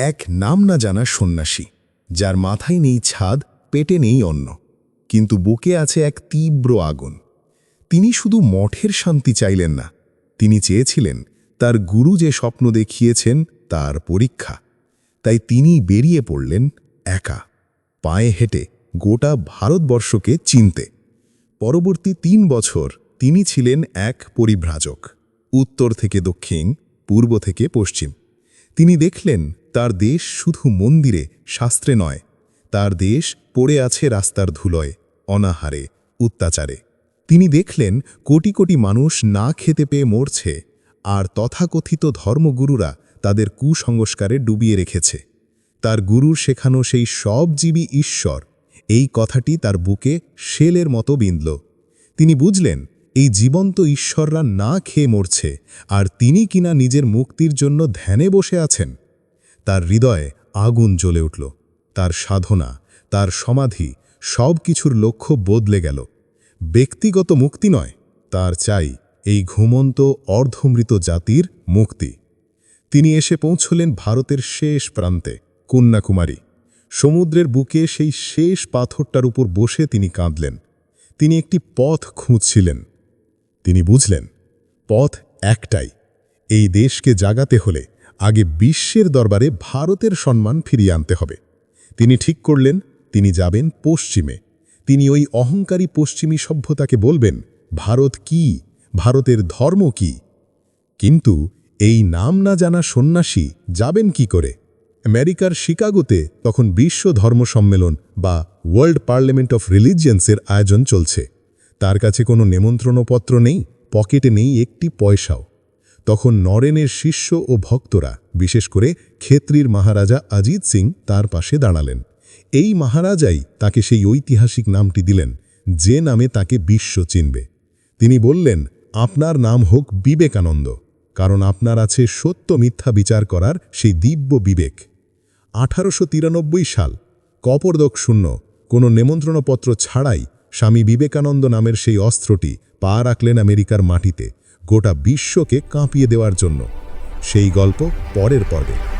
এক নাম না জানা সন্ন্যাসী, যার মাথায় নেই ছাদ, পেটে নেই অন্ন, কিন্তু বুকে আছে এক তীব্র আগুন। তিনি শুধু মঠের শান্তি চাইলেন না, তিনি চেয়েছিলেন তার গুরু যে স্বপ্ন দেখিয়েছেন তার পরীক্ষা। তাই তিনি বেরিয়ে পড়লেন একা, পায়ে হেঁটে গোটা ভারতবর্ষকে চিনতে। পরবর্তী তিন বছর তিনি ছিলেন এক পরিভ্রাজক, উত্তর থেকে দক্ষিণ, পূর্ব থেকে পশ্চিম। তিনি দেখলেন, তার দেশ শুধু মন্দিরে, শাস্ত্রে নয়, তার দেশ পড়ে আছে রাস্তার ধুলোয়, অনাহারে, অত্যাচারে। তিনি দেখলেন, কোটি কোটি মানুষ না খেতে পেয়ে মরছে, আর তথাকথিত ধর্মগুরুরা তাদের কুসংস্কারে ডুবিয়ে রেখেছে। তার গুরুর শেখানো সেই সব জীবী ঈশ্বর, এই কথাটি তার বুকে শেলের মতো বিঁধল। তিনি বুঝলেন এই জীবন্ত ঈশ্বররা না খেয়ে মরছে, আর তিনি কিনা নিজের মুক্তির জন্য ধ্যানে বসে আছেন। তার হৃদয়ে আগুন জ্বলে উঠল, তার সাধনা, তার সমাধি, সব কিছুর লক্ষ্য বদলে গেল। ব্যক্তিগত মুক্তি নয়, তার চাই এই ঘুমন্ত, অর্ধমৃত জাতির মুক্তি। তিনি এসে পৌঁছলেন ভারতের শেষ প্রান্তে, কন্যাকুমারী। সমুদ্রের বুকে সেই শেষ পাথরটার উপর বসে তিনি কাঁদলেন। তিনি একটি পথ খুঁজছিলেন। তিনি বুঝলেন, পথ একটাই, এই দেশকে জাগাতে হলে আগে বিশ্বের দরবারে ভারতের সম্মান ফিরিয়ে আনতে হবে। তিনি ঠিক করলেন, তিনি যাবেন পশ্চিমে। তিনি ওই অহংকারী পশ্চিমী সভ্যতাকে বলবেন, ভারত কি? ভারতের ধর্ম কি? কিন্তু এই নাম না জানা সন্ন্যাসী যাবেন কি করে? আমেরিকার শিকাগোতে তখন বিশ্ব ধর্ম সম্মেলন বা ওয়ার্ল্ড পার্লামেন্ট অফ রিলিজিয়ান্সের আয়োজন চলছে। তার কাছে কোনো নেমন্ত্রণপত্র নেই, পকেটে নেই একটি পয়সাও। তখন নরেনের শিষ্য ও ভক্তরা, বিশেষ করে ক্ষেত্রীর মহারাজা অজিত সিং তার পাশে দাঁড়ালেন। এই মহারাজাই তাকে সেই ঐতিহাসিক নামটি দিলেন, যে নামে তাকে বিশ্ব চিনবে। তিনি বললেন, আপনার নাম হোক বিবেকানন্দ, কারণ আপনার আছে সত্য মিথ্যা বিচার করার সেই দিব্য বিবেক। আঠারোশো তিরানব্বই সাল, কপরদক শূন্য, কোনো নেমন্ত্রণপত্র ছাড়াই স্বামী বিবেকানন্দ নামের সেই অস্ত্রটি পা রাখলেন আমেরিকার মাটিতে, গোটা বিশ্বকে কাঁপিয়ে দেওয়ার জন্য। সেই গল্প পরের পর্বে।